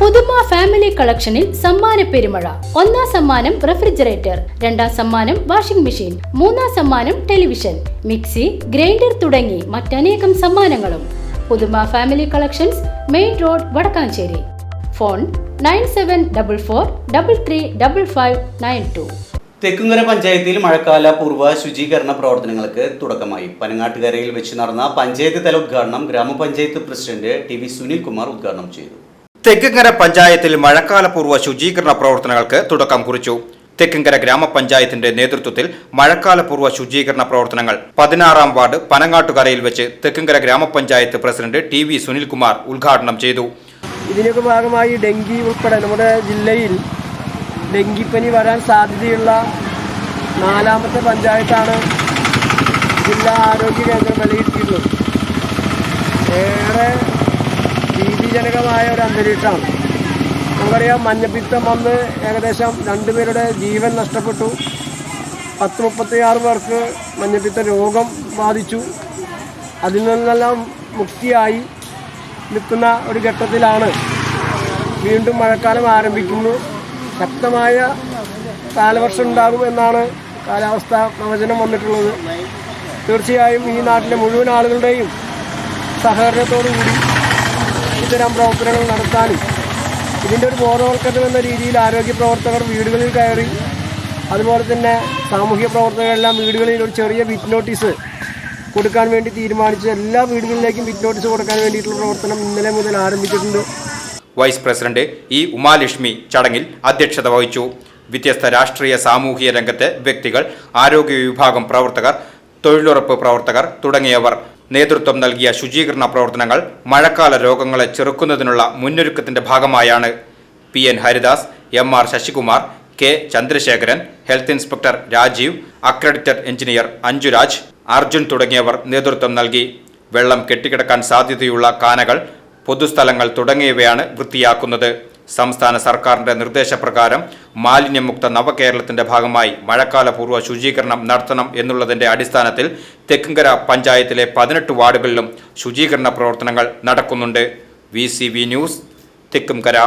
പുതുമ ഫാമിലി കളക്ഷനിൽ സമ്മാന പെരുമഴ. ഒന്നാം സമ്മാനം റെഫ്രിജറേറ്റർ രണ്ടാം സമ്മാനം വാഷിംഗ് മെഷീൻ മൂന്നാം സമ്മാനം ടെലിവിഷൻ മിക്സി ഗ്രൈൻഡർ തുടങ്ങി മറ്റനേകം സമ്മാനങ്ങളും. Puthuma family collections main road Vadakkanchery. Phone nine seven double four double three double five nine two. Thekkumkara പഞ്ചായത്തിൽ മഴക്കാല പൂർവ ശുചീകരണ പ്രവർത്തനങ്ങൾക്ക് തുടക്കമായി. പനങ്ങാട്ടുകരയിൽ വെച്ച് നടന്ന പഞ്ചായത്ത് തല ഉദ്ഘാടനം ഗ്രാമപഞ്ചായത്ത് president T V Sunil Kumar ഉദ്ഘാടനം ചെയ്തു. തെക്കങ്കര പഞ്ചായത്തിൽ മഴക്കാലപൂർവ ശുചീകരണ പ്രവർത്തനങ്ങൾക്ക് തുടക്കം കുറിച്ചു. തെക്കിങ്കര ഗ്രാമപഞ്ചായത്തിന്റെ നേതൃത്വത്തിൽ മഴക്കാലപൂർവ ശുചീകരണ പ്രവർത്തനങ്ങൾ. പതിനാറാം വാർഡ് പനങ്ങാട്ടുകരയിൽ വെച്ച് തെക്കിങ്കര ഗ്രാമപഞ്ചായത്ത് പ്രസിഡന്റ് ടി വി സുനിൽകുമാർ ഉദ്ഘാടനം ചെയ്തു. ഇതിനൊക്കെ ഭാഗമായി ഡെങ്കി ഉൾപ്പെടെ നമ്മുടെ ജില്ലയിൽ ഡെങ്കിപ്പനി വരാൻ സാധ്യതയുള്ള നാലാമത്തെ പഞ്ചായത്താണ് ജില്ലാ ആരോഗ്യ കേന്ദ്രം വിലയിരുത്തിയിട്ടുള്ളത് ഭീതിജനകമായ ഒരു അന്തരീക്ഷമാണ്. നമുക്കറിയാം മഞ്ഞപ്പിത്തം വന്ന് ഏകദേശം രണ്ടുപേരുടെ ജീവൻ നഷ്ടപ്പെട്ടു. പത്ത് മുപ്പത്തിയാറ് പേർക്ക് മഞ്ഞപ്പിത്ത രോഗം ബാധിച്ചു. അതിൽ നിന്നെല്ലാം മുക്തിയായി നിൽക്കുന്ന ഒരു ഘട്ടത്തിലാണ് വീണ്ടും മഴക്കാലം ആരംഭിക്കുന്നു. ശക്തമായ കാലവർഷം ഉണ്ടാകും എന്നാണ് കാലാവസ്ഥ പ്രവചനം വന്നിട്ടുള്ളത്. തീർച്ചയായും ഈ നാട്ടിലെ മുഴുവൻ ആളുകളുടെയും സഹകരണത്തോടു കൂടി ഇത്തരം പ്രവർത്തനങ്ങൾ നടത്താനും ഇതിന്റെ ഒരു ബോധവൽക്കരണം എന്ന രീതിയിൽ ആരോഗ്യ പ്രവർത്തകർ വീടുകളിൽ കയറി അതുപോലെ തന്നെ സാമൂഹ്യ പ്രവർത്തകരെല്ലാം വീടുകളിൽ ഒരു ചെറിയ വിറ്റ് നോട്ടീസ് കൊടുക്കാൻ വേണ്ടി തീരുമാനിച്ച് എല്ലാ വീടുകളിലേക്കും വിറ്റ് നോട്ടീസ് കൊടുക്കാൻ വേണ്ടിയിട്ടുള്ള പ്രവർത്തനം ഇന്നലെ മുതൽ ആരംഭിച്ചിട്ടുണ്ട്. വൈസ് പ്രസിഡന്റ് ഇ ഉമാലക്ഷ്മി ചടങ്ങിൽ അധ്യക്ഷത വഹിച്ചു. വ്യത്യസ്ത രാഷ്ട്രീയ സാമൂഹിക രംഗത്തെ വ്യക്തികൾ ആരോഗ്യ വിഭാഗം പ്രവർത്തകർ തൊഴിലുറപ്പ് പ്രവർത്തകർ തുടങ്ങിയവർ നേതൃത്വം നൽകിയ ശുചീകരണ പ്രവർത്തനങ്ങൾ മഴക്കാല രോഗങ്ങളെ ചെറുക്കുന്നതിനുള്ള മുന്നൊരുക്കത്തിന്റെ ഭാഗമായാണ്. P N Haridas M R Sasikumar K Chandrasekharan health inspector Rajeev accredited engineer Anjuraj Arjun തുടങ്ങിയവർ നേതൃത്വം നൽകി. വെള്ളം കെട്ടിക്കിടക്കാൻ സാധ്യതയുള്ള കാനകൾ പൊതുസ്ഥലങ്ങൾ തുടങ്ങിയവയാണ് വൃത്തിയാക്കുന്നത്. സംസ്ഥാന സർക്കാരിന്റെ നിർദ്ദേശപ്രകാരം മാലിന്യമുക്ത നവകേരളത്തിന്റെ ഭാഗമായി മഴക്കാലപൂർവ ശുചീകരണം നടത്തണം എന്നുള്ളതിന്റെ അടിസ്ഥാനത്തിൽ തെക്കുംകര പഞ്ചായത്തിലെ പതിനെട്ട് വാർഡുകളിലും ശുചീകരണ പ്രവർത്തനങ്ങൾ നടക്കുന്നുണ്ട്. V news Thekkumkara.